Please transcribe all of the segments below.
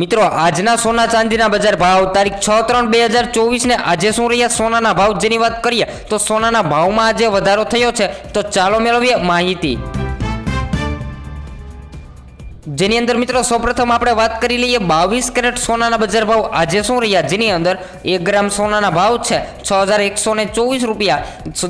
મિત્રો, આજના સોના ચાંદીના બજાર ભાવ તારીખ છ ત્રણ બે હજાર ચોવીસને આજે શું રહ્યા? સોનાના ભાવ જેની વાત કરીએ, તો સોનાના ભાવમાં આજે વધારો થયો છે. તો ચાલો મેળવીએ માહિતી. જેની અંદર મિત્રો સૌપ્રથમ આપણે વાત કરી લઈએ બાવીસ કેરેટ સોનાના બજાર ભાવ. આજે શું રહ્યા? જેની અંદર એક ગ્રામ સોનાના ભાવ છે છ હજાર એકસો ચોવીસ રૂપિયા.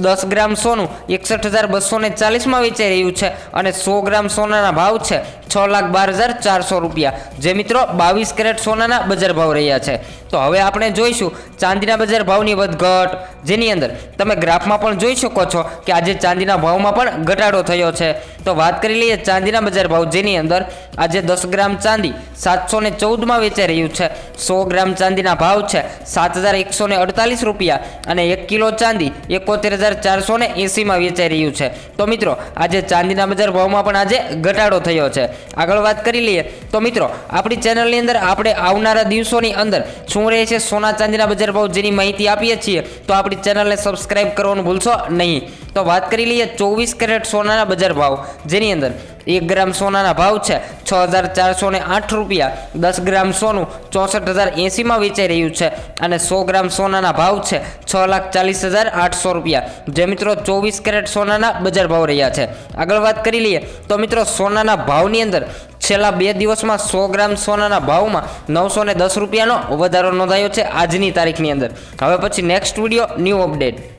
દસ ગ્રામ સોનું એકસઠ હજાર બસો ને ચાલીસમાં વેચાઈ રહ્યું છે અને સો ગ્રામ સોનાના ભાવ છે છ લાખ બાર હજાર ચારસો રૂપિયા. જે મિત્રો બાવીસ કેરેટ સોનાના બજાર ભાવ રહ્યા છે. તો હવે આપણે જોઈશું ચાંદીના બજાર ભાવની વધઘટ. જેની અંદર તમે ગ્રાફમાં પણ જોઈ શકો છો કે આજે ચાંદીના ભાવમાં પણ ઘટાડો થયો છે. તો વાત કરી લઈએ ચાંદીના બજાર ભાવ. જેની અંદર આજે દસ ગ્રામ ચાંદી સાતસો ને ચૌદમાં વેચાઈ રહ્યું છે. સો ગ્રામ ચાંદીના ભાવ છે સાત હજાર એકસો ને અડતાલીસ રૂપિયા અને એક કિલો ચાંદી એકોતેર હજાર ચારસો ને એંસીમાં વેચાઈ રહ્યું છે. તો મિત્રો, આજે ચાંદીના બજાર ભાવમાં પણ આજે ઘટાડો થયો છે. આગળ વાત કરી લઈએ. તો મિત્રો, આપણી ચેનલની અંદર આપણે આવનારા દિવસોની અંદર શું રહે છે સોના ચાંદીના બજાર ભાવ જેની માહિતી આપીએ છીએ, તો આપણી ચેનલને સબસ્ક્રાઇબ કરવાનું ભૂલશો નહીં. તો વાત કરી લઈએ ચોવીસ કેરેટ સોનાના બજાર ભાવ જેની અંદર એક ગ્રામ સોનાના ભાવ છે. છ હજાર ચારસો ને આઠ રૂપિયા. દસ ગ્રામ સોનું ચોસઠ હજાર એંસીમાં વેચાઈ રહ્યું છે અને સો ગ્રામ સોનાના ભાવ છે છ લાખ ચાલીસ હજાર આઠસો રૂપિયા. જે મિત્રો ચોવીસ કેરેટ સોનાના બજાર ભાવ રહ્યા છે. આગળ વાત કરી લઈએ તો મિત્રો સોનાના ભાવની અંદર છેલ્લા બે દિવસમાં સો ગ્રામ સોનાના ભાવમાં નવસો ને દસ રૂપિયાનો વધારો નોંધાયો છે આજની તારીખની અંદર. હવે પછી નેક્સ્ટ વીડિયો ન્યૂ અપડેટ